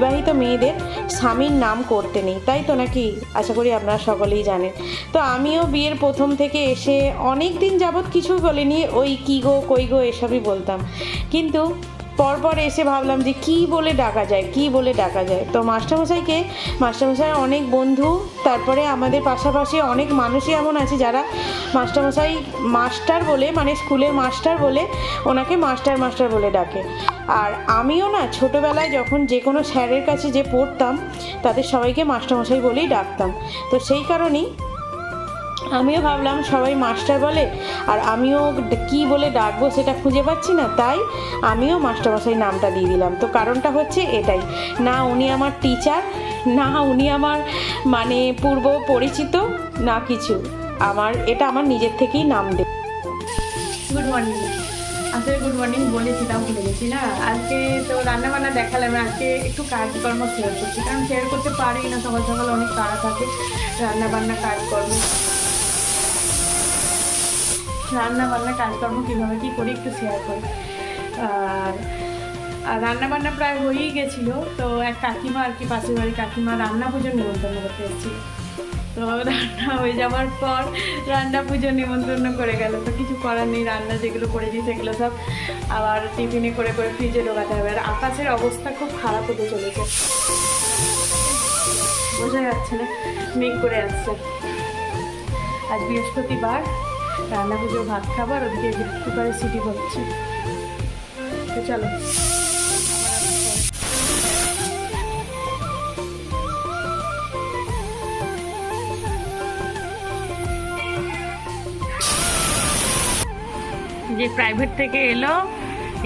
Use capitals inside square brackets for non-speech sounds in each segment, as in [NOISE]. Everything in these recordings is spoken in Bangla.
সময় তো মেয়েদের স্বামীর নাম করতে নেই, তাই তো নাকি? আশা করি আপনারা সকলেই জানেন। তো আমিও বিয়ের প্রথম থেকে এসে অনেক দিন যাবৎ কিছু বলিনি, ওই কী গো, কই গো, এসবই বলতাম। কিন্তু পরপর এসে ভাবলাম যে কি বলে ডাকা যায়, কি বলে ডাকা যায়। তো মাস্টারমশাইকে, মাস্টারমশাই অনেক বন্ধু, তারপরে আমাদের পাশাপাশি অনেক মানুষই এমন আছে যারা মাস্টারমশাই মাস্টার বলে মানে স্কুলের মাস্টার বলে, ওনাকে মাস্টার মাস্টার বলে ডাকে। আর আমিও না ছোটোবেলায় যখন যে কোনো স্যারের কাছে যে পড়তাম, তাদের সবাইকে মাস্টারমশাই বলেই ডাকতাম। তো সেই কারণেই আমিও ভাবলাম সবাই মাস্টার বলে, আর আমিও কি বলে ডাকবো সেটা খুঁজে পাচ্ছি না, তাই আমিও মাস্টারমশাই নামটা দিয়ে দিলাম। তো কারণটা হচ্ছে এটাই, না উনি আমার টিচার না উনি আমার মানে পূর্ব পরিচিত, না কিছু। আমার, এটা আমার নিজের থেকেই নাম দে গুড মর্নিং আসলে গুড মর্নিং বলেছিলাম ভুলে গেছি না? আজকে তো রান্না বান্না দেখালাম, আজকে একটু কাজকর্ম শেয়ার করছি। কারণ শেয়ার করতে পারি না, সকাল সকাল অনেক তাড়া থাকে রান্না বান্না কাজকর্ম রান্না বান্না কাজকর্ম কীভাবে, কী করি একটু শেয়ার করি। আর আর রান্না বান্না প্রায় হয়েই গেছিল, তো এক কাকিমা আর কি, পাশের বাড়ি কাকিমা রান্না পুজোর নিমন্ত্রণ করতে এসেছিল তো রান্না হয়ে যাওয়ার পর রান্না পুজো নিমন্ত্রণ করে গেল। তো কিছু করার নেই, রান্না যেগুলো করেছি সেগুলো সব আবার টিফিনে করে করে ফ্রিজে ঢোকাতে হবে। আর আকাশের অবস্থা খুব খারাপ হতে চলেছে। বোঝা যাচ্ছে না, মেঘ করে আসছে। আজ বৃহস্পতিবার। রান্না পুজো ভাত খাবার, ওদিকে কুকারে সিটি করছি। তো চলো। যে প্রাইভেট থেকে এলো,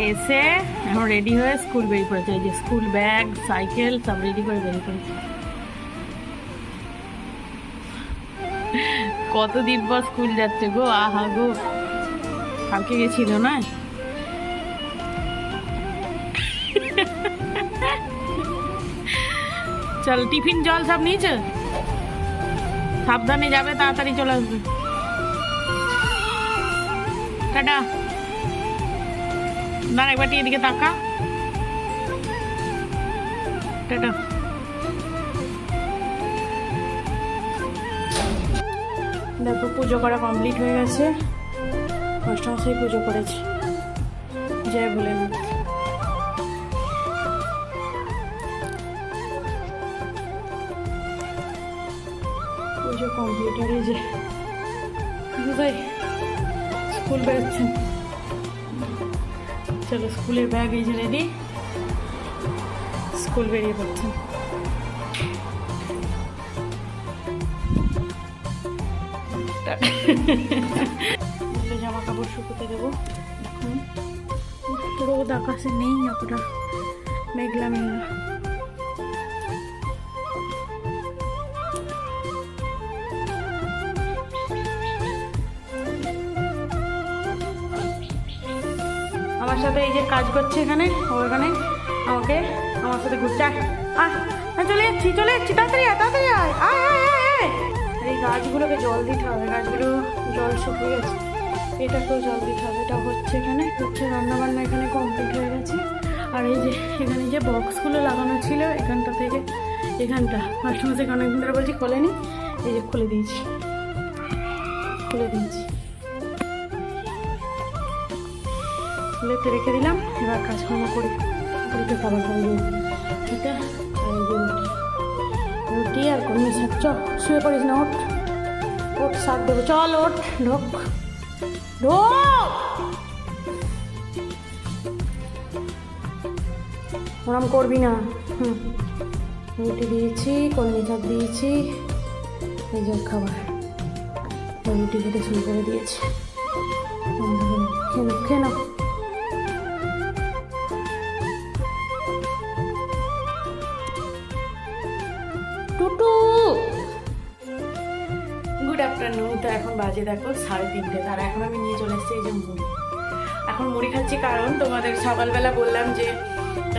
এসে এখন রেডি হয়ে স্কুল বেরিয়ে পড়েছে। যে স্কুল ব্যাগ সাইকেল সব রেডি করে বেরিয়ে পড়েছে। কত দিন পর স্কুল যাচ্ছে গো, আহা গো। কালকে গেছিল না? চল, টিফিন জল সব নিয়েছে? সাবধানে যাবে, তাড়াতাড়ি চলে আসবে। টাটা। দাঁড়া, একবার এদিকে তাকা। টাটা। দেখো, পুজো করা কমপ্লিট হয়ে গেছে। অষ্টমশাই পুজো করেছি। জয় ভোলেনাথ। পুজো কমপ্লিট এই যে ভাই স্কুল বেরোচ্ছেন। চলো, স্কুলের ব্যাগ এই যে রেডি স্কুল বেরিয়ে পড়ছেন [LAUGHS] জামা কাপড় শুকোতে দেবো। এখন রোদ আকাশে নেই অতটা মেঘলা মেঘলা। আমার সাথে এই যে কাজ করছে এখানে ওখানে আমাকে, আমার সাথে ঘুরছে। আয় আয় চলে যাচ্ছি চলে যাচ্ছি, তাড়াতাড়ি আয় তাড়াতাড়ি আয় আয় আয় আয়। এই গাছগুলোকে জল দিতে হবে, গাছগুলো জল শুকিয়ে গেছে। এটাকেও জল দিতে হবে, এটা হচ্ছে এখানে, হচ্ছে রান্না বান্না এখানে কমপ্লিট হয়ে গেছে। আর এই যে এখানে যে বক্সগুলো লাগানো ছিল, এখানটা থেকে, এখানটা মাস্টারমাস এখানে অনেকদিন ধরে বলছি খোলেনি, এই যে খুলে দিয়েছি খুলে দিয়েছি। খুলেতে রেখে দিলাম, এবার কাজকর্ম করি রুটি খাবার খাব এটা আর রুটি আর কর্মী শাক চ, শুয়ে পড়িস না, ওঠ। ওঠ শাক দেবো। চল, ওঠ, ঢোক। ঢোক! ওরম করবি না। হুম। রুটি দিয়েছি, কলমি শাক দিয়েছি, এই যে খাবার। রুটি খেতে শুরু করে দিয়েছি। খেয়ে নাও খেয়ে নাও। গুড আফটারনুন তো এখন বাজে দেখো সাড়ে তিনটে। তার এখন আমি নিয়ে চলে এসেছি এই যে মুড়ি। এখন মুড়ি খাচ্ছি কারণ তোমাদের সকালবেলা বললাম যে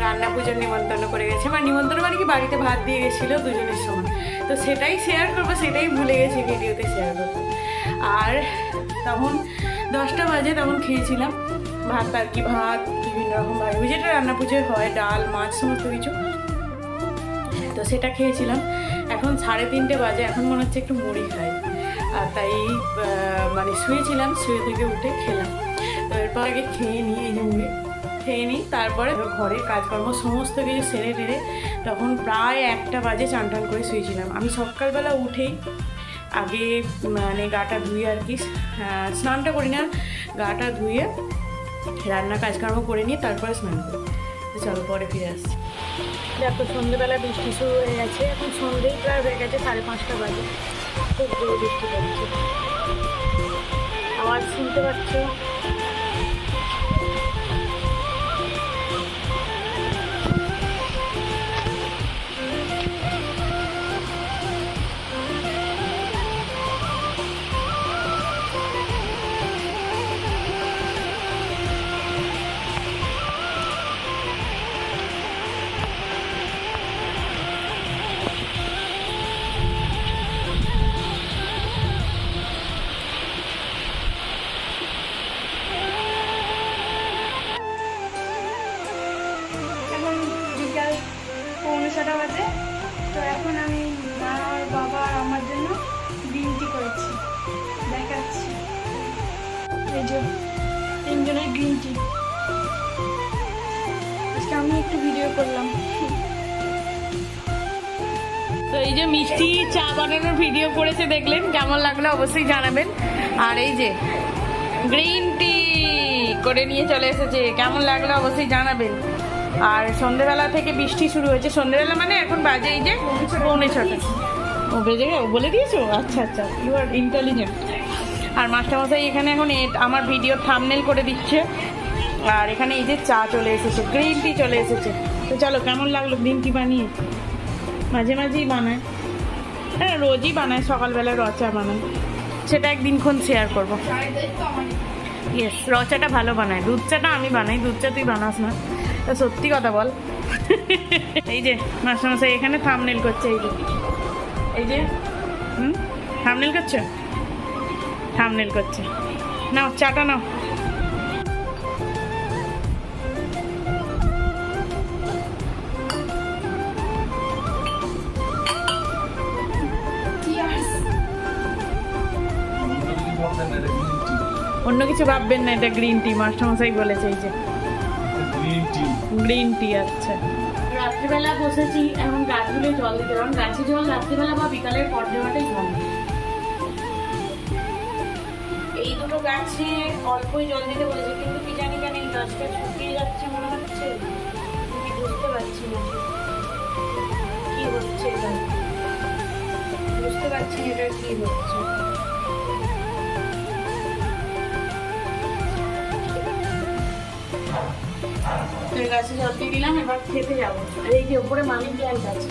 রান্না পুজোর নিমন্ত্রণ করে গেছে। বা নিমন্ত্রণ মানে কি বাড়িতে ভাত দিয়ে গেছিল দুজনের সময়। তো সেটাই শেয়ার করব, সেটাই ভুলে গেছি ভিডিওতে শেয়ার করতে। আর তখন দশটা বাজে তখন খেয়েছিলাম। ভাত আর কি ভাত, বিভিন্ন রকম ভাজি যেটা রান্না পুজোয় হয়, ডাল, মাছ, সমস্ত কিছু। তো সেটা খেয়েছিলাম। এখন সাড়ে তিনটে বাজে, এখন মনে হচ্ছে একটু মুড়ি খাই। আর তাই মানে শুয়েছিলাম, শুয়ে থেকে উঠে খেলাম। এরপর আগে খেয়ে নিই, এই যে মুড়ি। খেয়ে নিই, তারপরে ঘরে কাজকর্ম, সমস্ত কিছু সেরে টেরে তখন প্রায় একটা বাজে চান টান করে শুয়েছিলাম। আমি সকালবেলা উঠেই আগে মানে গাটা ধুয়ে আর কি স্নানটা করি না গাটা ধুয়ে রান্না কাজকর্ম করে নিয়ে তারপরে স্নান করি। চলো, পরে ফিরে আসছি। দেখো সন্ধ্যেবেলা বৃষ্টি শুরু হয়ে গেছে, এখন সন্ধ্যেই প্রায় হয়ে গেছে সাড়ে পাঁচটা বাজে। খুব জোর বৃষ্টি পড়ছে আওয়াজ শুনতে পাচ্ছ? তিনজনের আজকে আমি একটু ভিডিও করলাম। তো এই যে মিষ্টি চা বানানোর ভিডিও করেছে দেখলেন? কেমন লাগল অবশ্যই জানাবেন। আর এই যে গ্রিন টি করে নিয়ে চলে এসেছে কেমন লাগল অবশ্যই জানাবেন। আর সন্ধেবেলা থেকে বৃষ্টি শুরু হয়েছে। সন্ধেবেলা মানে এখন বাজে এই যে পৌনে ছটা। ও বেজে বলে দিয়েছ? আচ্ছা আচ্ছা। ইউ আর ইন্টেলিজেন্ট আর মাস্টারমশাই এখানে এখন আমার ভিডিও থামনেল করে দিচ্ছে। আর এখানে এই যে চা চলে এসেছে, গ্রিন টি চলে এসেছে। তো চলো, কেমন লাগল গ্রিন টি বানিয়ে? মাঝে মাঝেই বানায়। হ্যাঁ রোজই বানায় সকালবেলা রচা বানায়। সেটা একদিনক্ষণ শেয়ার করব। ইয়েস রচাটা ভালো বানায়। দুধ চাটা আমি বানাই দুধ চা তুই বানাস না। তা সত্যি কথা বল। এই যে, মাস্টারমশাই এখানে থামনেল করছে, এই যে। এই যে, হুম? থামনেল করছ? থামনেল করছে। নাও, চাটা নাও। অন্য কিছু ভাববেন না, এটা গ্রিন টি। মাস্টারমশাই বলেছে এই যে। গ্রিন টি আচ্ছা। রাত্রিবেলা বসেছি, এখন গাছগুলো জল দিতে কারণ গাছে জল রাত্রিবেলা বা বিকালের পর দেওয়াটাই ভালো গাছে, অল্পই জল দিতে বলেছে, কিন্তু কি জানি কেন এই গাছটা শুকিয়ে যাচ্ছে মনে হচ্ছে। আমি বুঝতে পারছি না কি হচ্ছে বুঝতে পারছি না এটা কি হচ্ছে। গাছে জল দিয়ে দিলাম, এবার খেতে যাব। আর এই যে উপরে মানি প্ল্যান্ট আছে।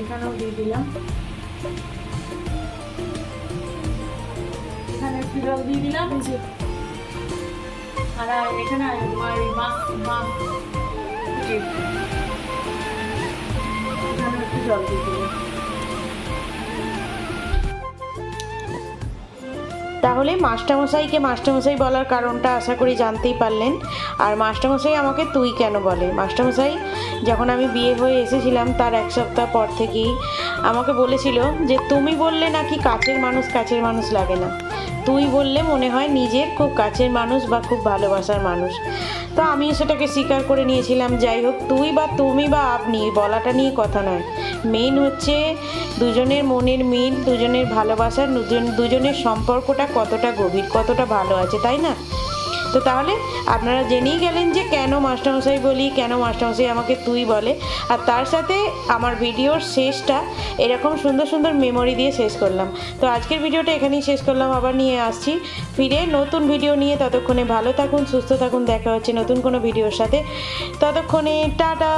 এখানেও দিয়ে দিলাম। একটু জল দিয়ে দিলাম। আর এখানে তোমার এই বাঁশ বাঁশ এখানে একটু জল দিয়ে দিলাম। তাহলে মাস্টারমশাইকে মাস্টারমশাই বলার কারণটা আশা করি জানতেই পারলেন। আর মাস্টারমশাই আমাকে তুই কেন বলে? মাস্টারমশাই যখন আমি বিয়ে হয়ে এসেছিলাম তার এক সপ্তাহ পর থেকেই আমাকে বলেছিল যে তুমি বললে নাকি কাছের মানুষ কাছের মানুষ লাগে না? তুই বললে মনে হয় নিজের খুব কাছের মানুষ বা খুব ভালোবাসার মানুষ। তো আমি সেটাকে স্বীকার করে নিয়েছিলাম, যাই হোক, তুই বা তুমি বা আপনি বলাটা নিয়ে কথা নয়। মেন হচ্ছে দুজনের মনের মিল, দুজনের ভালোবাসার, দুজন, দুজনের সম্পর্কটা কতটা গভীর, কতটা ভালো আছে, তাই না? তো তাহলে আপনারা জেনেই গেলেন যে কেন মাস্টারমশাই বলি, কেন মাস্টারমশাই আমাকে তুই বলে। আর তার সাথে আমার ভিডিওর শেষটা এরকম সুন্দর সুন্দর মেমোরি দিয়ে শেষ করলাম। তো আজকের ভিডিওটা এখানেই শেষ করলাম, আবার নিয়ে আসছি ফিরে নতুন ভিডিও নিয়ে। ততক্ষণে ভালো থাকুন, সুস্থ থাকুন, দেখা হচ্ছে নতুন কোনো ভিডিওর সাথে। ততক্ষণে, টাটা!